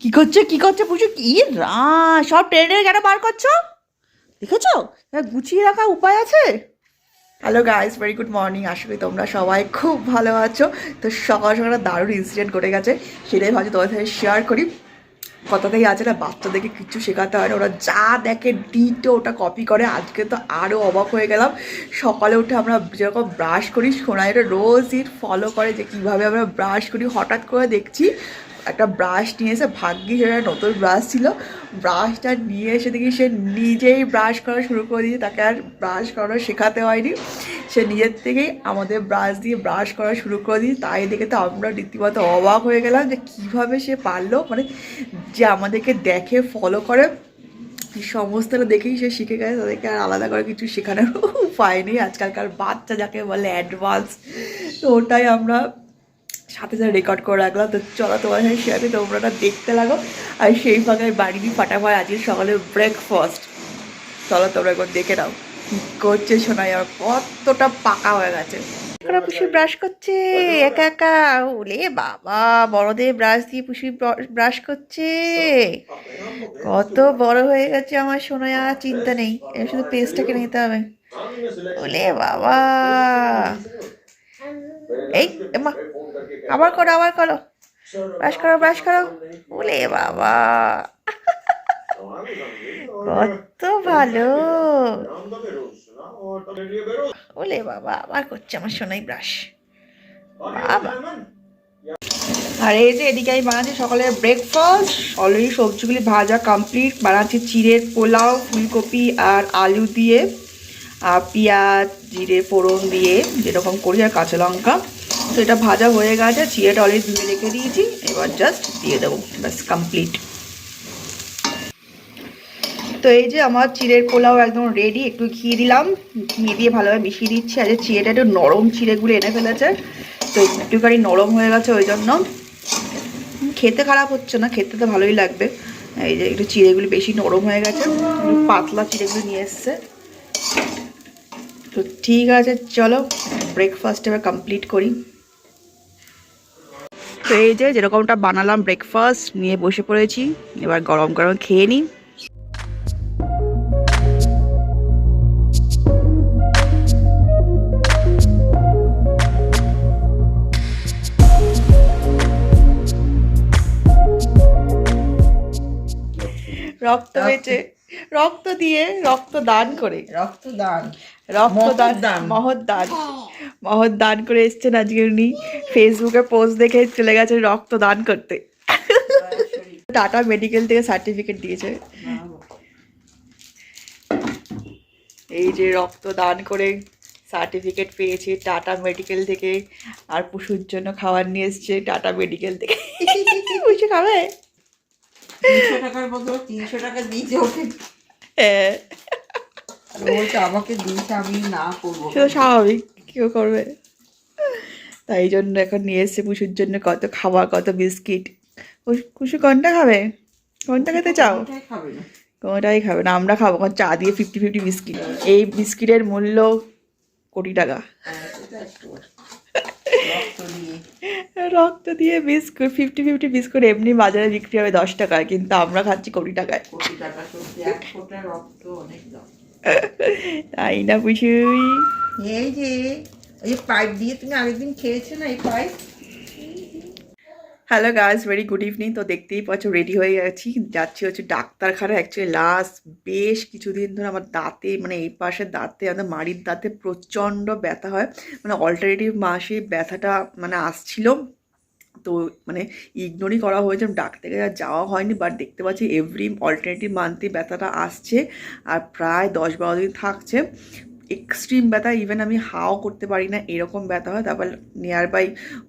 কি করছে? কি করছে? পুজো কি? রা, সব টেনে কেন বার করছ? দেখেছ? গুছিয়ে রাখার উপায় আছে? Hello guys very good morning করি তোমরা সবাই খুব ভালো আছো। তো সকাল সকাল দারুণ ইনসিডেন্ট ঘটে গেছে, সেটাই ভাবছি তোমাদের সাথে শেয়ার করি। কথাতেই আছে না, বাচ্চাদেরকে কিচ্ছু শেখাতে হয় না, ওরা যা দেখে ডিটো ওটা কপি করে। আজকে তো আরও অবাক হয়ে গেলাম। সকালে উঠে আমরা যেরকম ব্রাশ করি, সোনাইরা রোজ ইট ফলো করে যে কীভাবে আমরা ব্রাশ করি। হঠাৎ করে দেখছি একটা ব্রাশ নিয়ে এসে ভাগ্যি সেটা নতুন ব্রাশ ছিল। ব্রাশটা নিয়ে এসে দেখি সে নিজেই ব্রাশ করা শুরু করে দিয়েছে, তাকে আর ব্রাশ করা শেখাতে হয়নি। সে নিজের থেকেই আমাদের ব্রাশ দিয়ে ব্রাশ করা শুরু করে দিই তাই দেখে তো আমরা রীতিমতো অবাক হয়ে গেলাম যে কীভাবে সে পারল মানে যে আমাদেরকে দেখে ফলো করে। সমস্তটা দেখেই সে শিখে গেছে, তাদেরকে আর আলাদা করে কিছু শেখানোর উপায় নেই। আজকালকার বাচ্চা যাকে বলে অ্যাডভান্স তো ওটাই আমরা সাথে সাথে রেকর্ড করে রাখলাম। তো চলো তোমার সাথে শেয়ার করি, তোমরা দেখতে লাগো। আর সেই ফাঁকে আমি বাড়ি দিয়ে ফাটাফাট আজকে সকালে ব্রেকফাস্ট চলো তোমরা একবার দেখে নাও করছে শোনাই আর কতটা পাকা হয়ে গেছে। ওরা পুষি ব্রাশ করছে, একা একা, ওলে বাবা, বড়দের ব্রাশ দিয়ে পুষি ব্রাশ করছে। কত বড় হয়ে গেছে আমার শোনায় আর চিন্তা নেই এবার শুধু পেস্টটাকে নিতে হবে। ওলে বাবা। এই মা আবার করো আবার করো। ব্রাশ করো ব্রাশ করো। ওলে বাবা। কত ভালো। ওলে বাবা, আবার করছে আমার সোনাই ব্রাশ। বাবা। আর এই যে এদিকে আমি বানাচ্ছি সকালের ব্রেকফাস্ট অলরেডি সবজিগুলি ভাজা কমপ্লিট বানাচ্ছি চিড়ের পোলাও, ফুলকপি আর আলু দিয়ে। আর পেঁয়াজ, জিরে, ফোড়ন দিয়ে যেরকম করি, আর কাঁচা লঙ্কা। তো এটা ভাজা হয়ে গেছে চিড়েটা অলরেডি ধুয়ে রেখে দিয়েছি, এবার জাস্ট দিয়ে দেবো, ব্যাস কমপ্লিট তো এই যে আমার চিড়ের পোলাও একদম রেডি একটু ঘি দিলাম, ঘি দিয়ে ভালোভাবে মিশিয়ে দিচ্ছি, আর চিড়েটা একটু নরম চিড়েগুলো এনে ফেলেছে, তো একটুখানি নরম হয়ে গেছে ওই জন্য। খেতে খারাপ হচ্ছে না, খেতে তো ভালোই লাগবে। এই যে একটু চিড়েগুলি বেশি নরম হয়ে গেছে পাতলা চিড়েগুলো নিয়ে এসছে। তো ঠিক আছে, চলো ব্রেকফাস্ট এবার কমপ্লিট করি। তো এই যে যেরকমটা বানালাম ব্রেকফাস্ট নিয়ে বসে পড়েছি। এবার গরম গরম খেয়ে নিই। রক্ত হয়েছে রক্ত দিয়ে রক্ত দান করে। রক্তদান। রক্তদান দান মহৎ দান মহৎ দান করে এসছেন আজকে উনি। ফেসবুকে পোস্ট দেখে চলে গেছে রক্ত দান করতে। টাটা মেডিকেল থেকে সার্টিফিকেট দিয়েছে। এই যে রক্ত দান করে সার্টিফিকেট পেয়েছে টাটা মেডিকেল থেকে। আর পশুর জন্য খাবার নিয়ে এসছে টাটা মেডিকেল থেকে। পুষে খাবে? তিনশো টাকার বদল তিনশো টাকা দিয়েছে ওকে। হ্যাঁ। আমাকে দিয়েছে আমি না করব স্বাভাবিক। কেউ করবে? তাই জন্য এখন নিয়ে এসছে পুষুর জন্য কত খাবার কত বিস্কিট। কুসু কোনটা খাবে? কোনটা খেতে চাও? কোনটাই খাবে না। আমরা খাব। কারণ চা দিয়ে ফিফটি ফিফটি বিস্কিট। এই বিস্কিটের মূল্য কোটি টাকা। রক্ত দিয়ে রক্ত দিয়ে বিস্কুট ফিফটি ফিফটি বিস্কুট এমনি বাজারে বিক্রি হবে দশ টাকায় কিন্তু আমরা খাচ্ছি কোটি টাকায়। কোটি টাকা রক্ত অনেক দাম। তাই না পুষুই এই যে যে পাইপ দিয়ে তুমি আরেকদিন খেয়েছো না এই pipe hello guys very good evening তো দেখতেই পাচ্ছ রেডি হয়ে গেছি যাচ্ছি হচ্ছে ডাক্তারখানা অ্যাকচুয়ালি লাস্ট বেশ কিছুদিন ধরে আমার দাঁতে মানে এই পাশের দাঁতে আমাদের মাড়ির দাঁতে প্রচণ্ড ব্যথা হয়। মানে অল্টারনেটিভ মাসে ব্যথাটা মানে আসছিল। তো মানে ইগনোরই করা হয়েছে ডাক্তারে আর যাওয়া হয়নি বাট দেখতে পাচ্ছি এভরি অল্টারনেটিভ মান্থে ব্যথাটা আসছে, আর প্রায় দশ বারো দিন থাকছে। এক্সট্রিম ব্যথা ইভেন আমি হাও করতে পারি না, এরকম ব্যথা হয়। তারপর নিয়ার বাই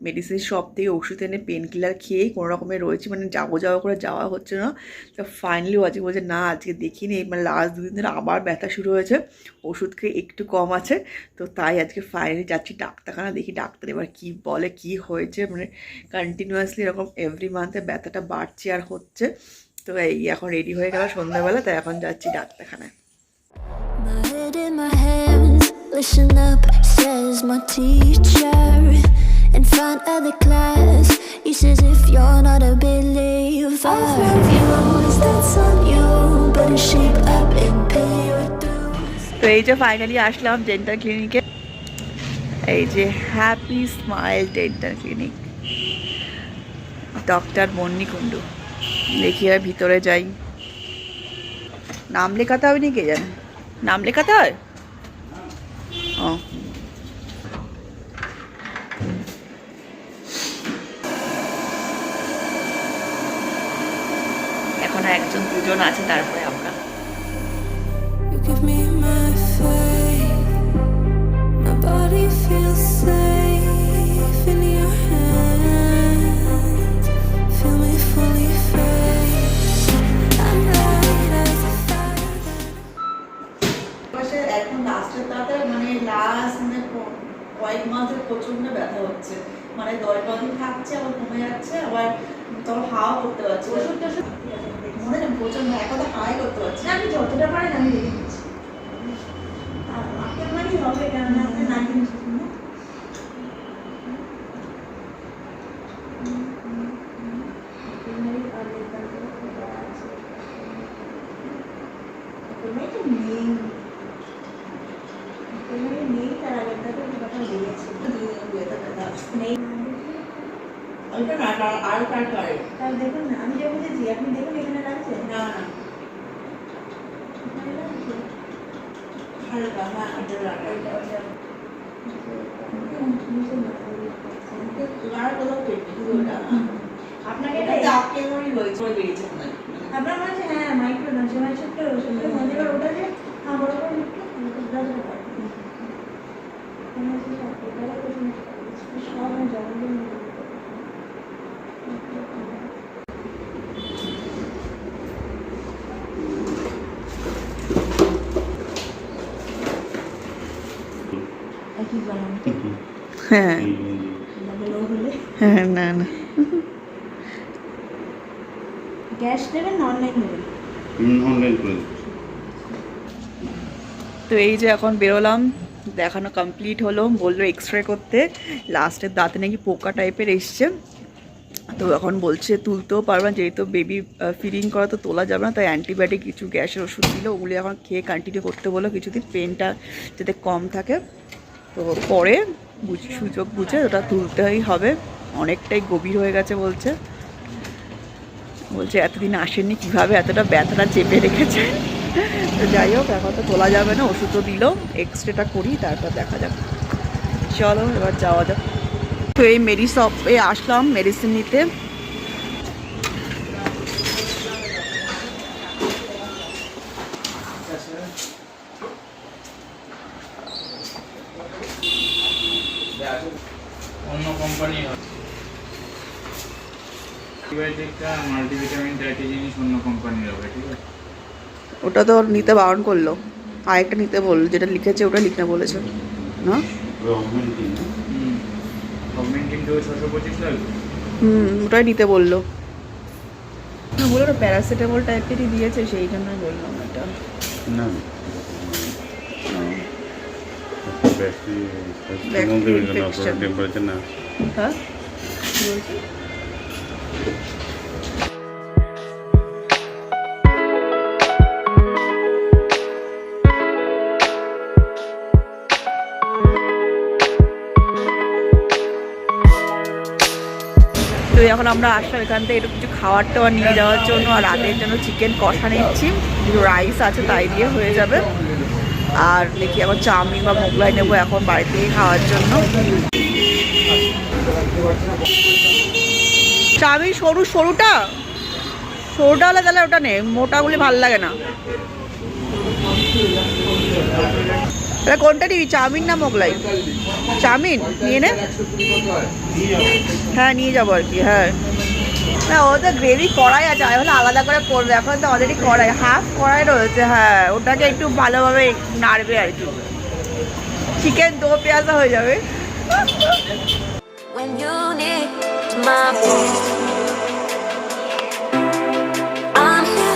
মেডিসিন শপ থেকে ওষুধ এনে পেন কিলার খেয়ে কোনো রকমের রয়েছে মানে যাব যাব করে যাওয়া হচ্ছে না। তো ফাইনালি ও আজকে বলছে, না, আজকে দেখিনি। মানে লাস্ট দুদিন ধরে আবার ব্যথা শুরু হয়েছে। ওষুধ খেয়ে একটু কম আছে। তো তাই আজকে ফাইনালি যাচ্ছি ডাক্তারখানা, দেখি ডাক্তার এবার কী বলে, কি হয়েছে। মানে কন্টিনিউয়াসলি এরকম এভরি মান্থে ব্যথাটা বাড়ছে আর হচ্ছে। তো এই এখন রেডি হয়ে গেল সন্ধ্যাবেলা, তাই এখন যাচ্ছি ডাক্তারখানায়। Listen up, says my teacher. In front of the class, he says, if you're not a believer, I've refused, that's on you. Better shape up and pay your dues. তো এই যে ফাইনালি আসলাম ডেন্টাল ক্লিনিকে এই যে happy smile dental clinic doctor Bonny Kundu দেখি আর ভিতরে যাই নাম লেখাতে হবে নি কে জানে নাম লেখাতে হয় ও। এখন একজন দুজন আছে তারপরে ব্যথা হচ্ছে। মানে দশ দিন থাকছে আবার কমে যাচ্ছে আবার তখন হাওয়া করতে পারছে ওষুধ টষুধ মনে নেই প্রচণ্ড এখন তো হাওয়াই করতে পারছে আমি যতটা পারেন আমি রেখে দিচ্ছি। আপনার মানে হবে কেন আপনি না কিনছি নেই। তার আগেরটা তো কথা বেরিয়েছে নেই ওইটা না আর- আর কার করে তাহলে দেখুন না আমি যে বুঝেছি আপনি দেখুন এখানে লাগছে? না না। হালকা হ্যাঁ এটা আপনাকে এটা হয়েছে বেরিয়েছে মনে হয়। আপনার মনে হচ্ছে হ্যাঁ মাইক্রো না সে মানে ছোট্ট ছোট্ট মধ্যে এবার ওটা যে হ্যাঁ বড় করে একটু করে মনে সব এবারে তো শুনে সব আমি জমা দিয়ে নিয়ে যাব। একই বানান হ্যাঁ। হ্যাঁ না না। গ্যাস নেবেন অনলাইন নেবেন? অনলাইন করে তো এই যে এখন বেরোলাম দেখানো কমপ্লিট হলো বলল এক্স রে করতে লাস্টের দাঁতে নাকি পোকা টাইপের এসছে। তো এখন বলছে তুলতেও পারবে না যেহেতু বেবি ফিডিং করা তো তোলা যাবে না তাই অ্যান্টিবায়োটিক কিছু গ্যাসের ওষুধ দিল। ওগুলি এখন খেয়ে কন্টিনিউ করতে বলল। কিছুদিন পেনটা যাতে কম থাকে। তো পরে সুযোগ বুঝে ওটা তুলতেই হবে। অনেকটাই গভীর হয়ে গেছে বলছে। বলছে, এতদিন আসেননি, কীভাবে এতটা ব্যথাটা চেপে রেখেছে? তো যাই হোক, এখন তো তোলা যাবে না, ওষুধও দিল এক্স রেটা করি, তারপর দেখা যাবে চলো, এবার যাওয়া যাক। তো এই মেডিসপে আসলাম মেডিসিন নিতে। অন্য কোম্পানির হবে ঠিক আছে? ওটা তো নিতে বারণ করল। আরেকটা নিতে বলল যেটা লিখেছে ওটা লিখতে বলেছে। না? হুম। ওটাই নিতে বলল। না বলল ওটা প্যারাসিটামল টাইপেরই দিয়েছে সেই জন্যই বললাম এটা না. টেম্পারেচার না। হ্যাঁ? তো এখন আমরা আসলাম এখান থেকে একটু কিছু খাবার টাওয়ার নিয়ে যাওয়ার জন্য আর রাতের জন্য চিকেন কষা নিচ্ছি। রাইস আছে তাই দিয়ে হয়ে যাবে। আর দেখি এখন চাউমিন বা মোগলাই নেব এখন বাড়ি থেকে খাওয়ার জন্য। চাউমিন সরু, সরুটা? সরুটা হলে তাহলে ওটা নে মোটাগুলি ভালো লাগে না। তাহলে কোনটা নিবি? চাউমিন না মোগলাই? চাউমিন? নিয়ে নে। হ্যাঁ নিয়ে যাব আর কি হ্যাঁ। না, ও তো গ্রেভি কড়াই আছে, আমি হলে আলাদা করে করবে, এখন তো অলরেডি কড়াই হাফ কড়াই রয়েছে হ্যাঁ। ওটাকে একটু ভালোভাবে নাড়বে আর কি। চিকেন দো পেঁয়াজা হয়ে যাবে। When you need my I'm here.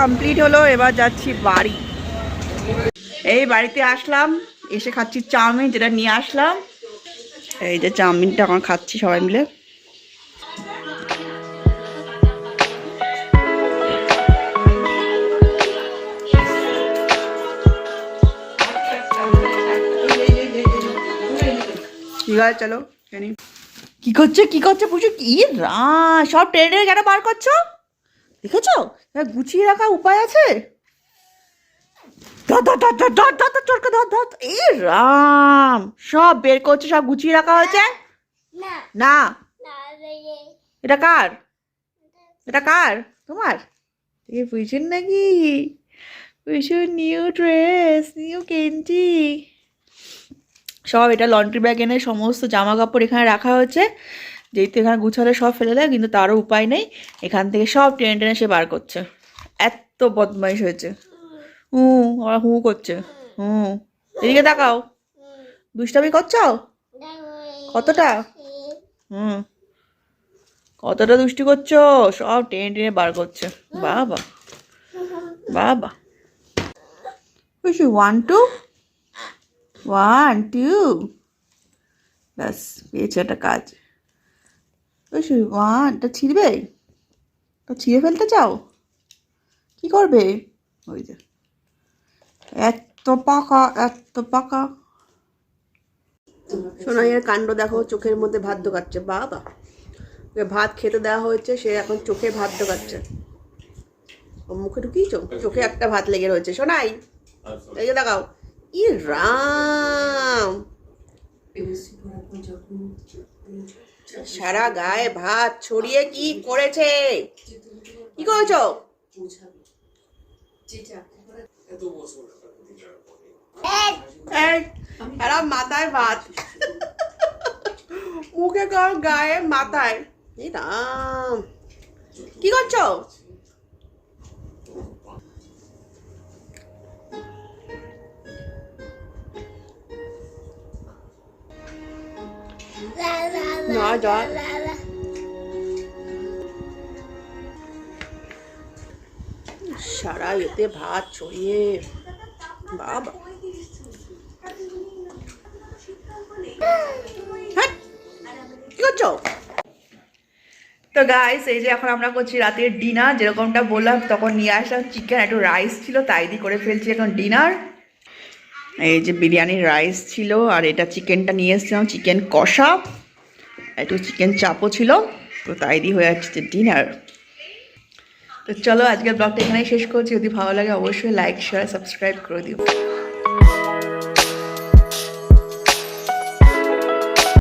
Complete হলো, এবার যাচ্ছি বাড়ি। এই বাড়িতে আসলাম, এসে খাচ্ছি চাউমিন, যেটা নিয়ে আসলাম। এই যে চাউমিনটা এখন খাচ্ছি সবাই মিলে। ঠিক আছে চলো কি করছে? কি করছে পুজো? কি রা, সব ট্রেনে কেন বার করছ? দেখেছ? গুছিয়ে রাখার উপায় আছে? চটকে এ রাম! সব বের করছে সব গুছিয়ে রাখা হয়েছে? না। এটা কার? এটা কার? তোমার? এ বুঝছেন নাকি? বুঝছ নিউ ড্রেস নিউ গেঞ্জি। সব এটা লন্ড্রি ব্যাগ এনে সমস্ত জামা কাপড় এখানে রাখা হয়েছে। যেহেতু এখানে গুছালে সব ফেলে দেয়, কিন্তু তারও উপায় নেই। এখান থেকে সব টেনে টেনে সে বার করছে। এত বদমাইশ হয়েছে। হুম ওরা হু করছে। হুম এদিকে তাকাও। দুষ্টামি করছ? কতটা? হুম কতটা দুষ্টি করছ? সব টেনে টেনে বার করছে। বাবা। বাবা। ওয়ান টু ওয়ান টু ব্যাস, পেয়েছে একটা কাজ। ওই ছিঁড়বে? তো ছিঁড়ে ফেলতে চাও? কি করবে? ওই যে। এত পাকা এত পাকা। সোনাইয়ের কাণ্ড দেখো, চোখের মধ্যে ভাত ঢোকাচ্ছে, বাবা। ওকে ভাত খেতে দেওয়া হয়েছে, সে এখন চোখে ভাত ঢোকাচ্ছে। মুখে ঢুকিয়েছো? চোখে একটা ভাত লেগে রয়েছে। সোনাই, এই দেখাও। ই রাম! সারা গায়ে ভাত ছড়িয়ে কি করেছে? কি করেছ? এরা মাথায় ভাত। মুখে গায়ে মাথায়। কি করছ? না যা সারা এতে ভাত ছড়িয়ে বাবা কি তো গাইস এই যে এখন আমরা করছি রাতের ডিনার যেরকমটা বললাম, তখন নিয়ে আসলাম চিকেন একটু রাইস ছিল, তাই দিয়ে করে ফেলছি এখন ডিনার এই যে বিরিয়ানির রাইস ছিল, আর এটা চিকেনটা নিয়ে এসেছিলাম চিকেন কষা। একটু চিকেন চাপও ছিল, তো তাই দিয়ে হয়ে যাচ্ছে ডিনার তো চলো, আজকের ব্লগটা এখানেই শেষ করছি। যদি ভালো লাগে, অবশ্যই লাইক শেয়ার সাবস্ক্রাইব করে দিও।